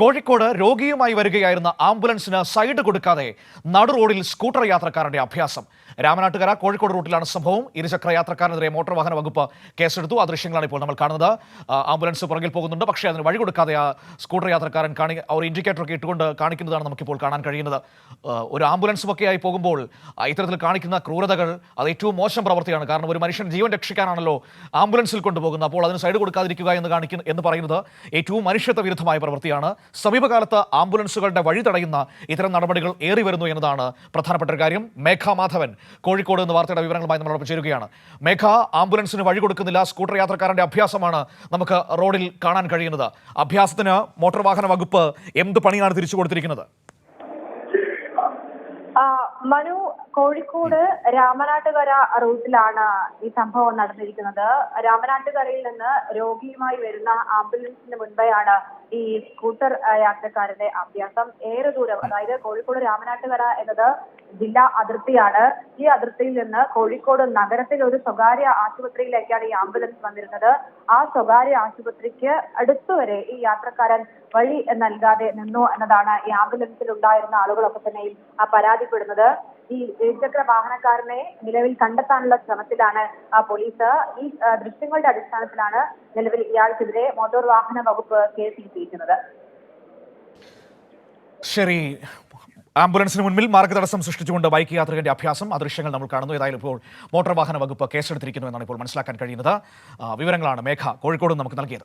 കോഴിക്കോട് രോഗിയുമായി വരികയായിരുന്ന ആംബുലൻസിന് സൈഡ് കൊടുക്കാതെ നടു റോഡിൽ സ്കൂട്ടർ യാത്രക്കാരന്റെ അഭ്യാസം. രാമനാട്ടുകര കോഴിക്കോട് റൂട്ടിലാണ് സംഭവം. ഇരുചക്ര യാത്രക്കാരനെതിരെ മോട്ടോർ വാഹന വകുപ്പ് കേസെടുത്തു. ആ ദൃശ്യങ്ങളാണ് ഇപ്പോൾ നമ്മൾ കാണുന്നത്. ആംബുലൻസ് പുറകിൽ പോകുന്നുണ്ട്. പക്ഷേ അതിന് വഴി കൊടുക്കാതെ ആ സ്കൂട്ടർ യാത്രക്കാരൻ കാണി ഇൻഡിക്കേറ്റർ ഒക്കെ ഇട്ടുകൊണ്ട് കാണിക്കുന്നതാണ് നമുക്കിപ്പോൾ കാണാൻ കഴിയുന്നത്. ഒരു ആംബുലൻസും ഒക്കെ ആയി പോകുമ്പോൾ ഇത്തരത്തിൽ കാണിക്കുന്ന ക്രൂരതകൾ അത് ഏറ്റവും മോശം പ്രവൃത്തിയാണ്. കാരണം ഒരു മനുഷ്യൻ ജീവൻ രക്ഷിക്കാനാണല്ലോ ആംബുലൻസിൽ കൊണ്ടുപോകുന്നത്. അപ്പോൾ അതിന് സൈഡ് കൊടുക്കാതിരിക്കുക എന്ന് കാണിക്കുന്നു എന്ന് പറയുന്നത് ഏറ്റവും മനുഷ്യത്വ വിരുദ്ധമായ പ്രവൃത്തിയാണ്. സമീപകാലത്ത് ആംബുലൻസുകളുടെ വഴി തടയുന്ന ഇത്തരം നടപടികൾ ഏറി വരുന്നു എന്നതാണ് പ്രധാനപ്പെട്ട ഒരു കാര്യം. മേഘ മാധവൻ കോഴിക്കോട് നിന്ന് വാർത്തയുടെ വിവരങ്ങളുമായി നമ്മളോടൊപ്പം ചേരുകയാണ്. മേഘ ആംബുലൻസിന് വഴി കൊടുക്കുന്നില്ല. സ്കൂട്ടർ യാത്രക്കാരന്റെ അഭ്യാസമാണ് നമുക്ക് റോഡിൽ കാണാൻ കഴിയുന്നത്. അഭ്യാസത്തിന് മോട്ടോർ വാഹന വകുപ്പ് എന്ത് പണിയാണ് തിരിച്ചു കൊടുത്തിരിക്കുന്നത്? മനു കോഴിക്കോട് രാമനാട്ടുകര റൂട്ടിലാണ് ഈ സംഭവം നടന്നിരിക്കുന്നത്. രാമനാട്ടുകരയിൽ നിന്ന് രോഗിയുമായി വരുന്ന ആംബുലൻസിന് മുൻപെയാണ് ഈ സ്കൂട്ടർ യാത്രക്കാരന്റെ അഭ്യാസം. ഏറെ ദൂരം അതായത് കോഴിക്കോട് രാമനാട്ടുകര എന്നത് ജില്ലാ അതിർത്തിയാണ്. ഈ അതിർത്തിയിൽ നിന്ന് കോഴിക്കോട് നഗരത്തിൽ ഒരു സ്വകാര്യ ആശുപത്രിയിലേക്കാണ് ഈ ആംബുലൻസ് വന്നിരുന്നത്. ആ സ്വകാര്യ ആശുപത്രിക്ക് അടുത്തുവരെ ഈ യാത്രക്കാരൻ വഴി നൽകാതെ നിന്നു എന്നതാണ് ഈ ആംബുലൻസിൽ ഉണ്ടായിരുന്ന ആളുകളൊക്കെ തന്നെ പരാതിപ്പെടുന്നത്. ഈ ഇരുചക്ര വാഹനക്കാരനെ നിലവിൽ കണ്ടെത്താനുള്ള ശ്രമത്തിലാണ് പോലീസ്. ഈ ദൃശ്യങ്ങളുടെ അടിസ്ഥാനത്തിലാണ് നിലവിൽ ഇയാൾക്കെതിരെ മോട്ടോർ വാഹന വകുപ്പ് കേസ് കേസെടുത്തിരിക്കുന്നത് ശരി. ആംബുലൻസിന് മുന്നിൽ മാർഗതടസ്സം സൃഷ്ടിച്ചുകൊണ്ട് ബൈക്ക് യാത്രികന്റെ അഭ്യാസം. ആ ദൃശ്യങ്ങൾ നമ്മൾ കാണുന്നു. ഏതായാലും ഇപ്പോൾ മോട്ടോർ വാഹന വകുപ്പ് കേസെടുത്തിരിക്കുന്നു എന്നാണ് ഇപ്പോൾ മനസ്സിലാക്കാൻ കഴിയുന്നത്. വിവരങ്ങളാണ് മേഘ കോഴിക്കോട് നമുക്ക് നൽകിയത്.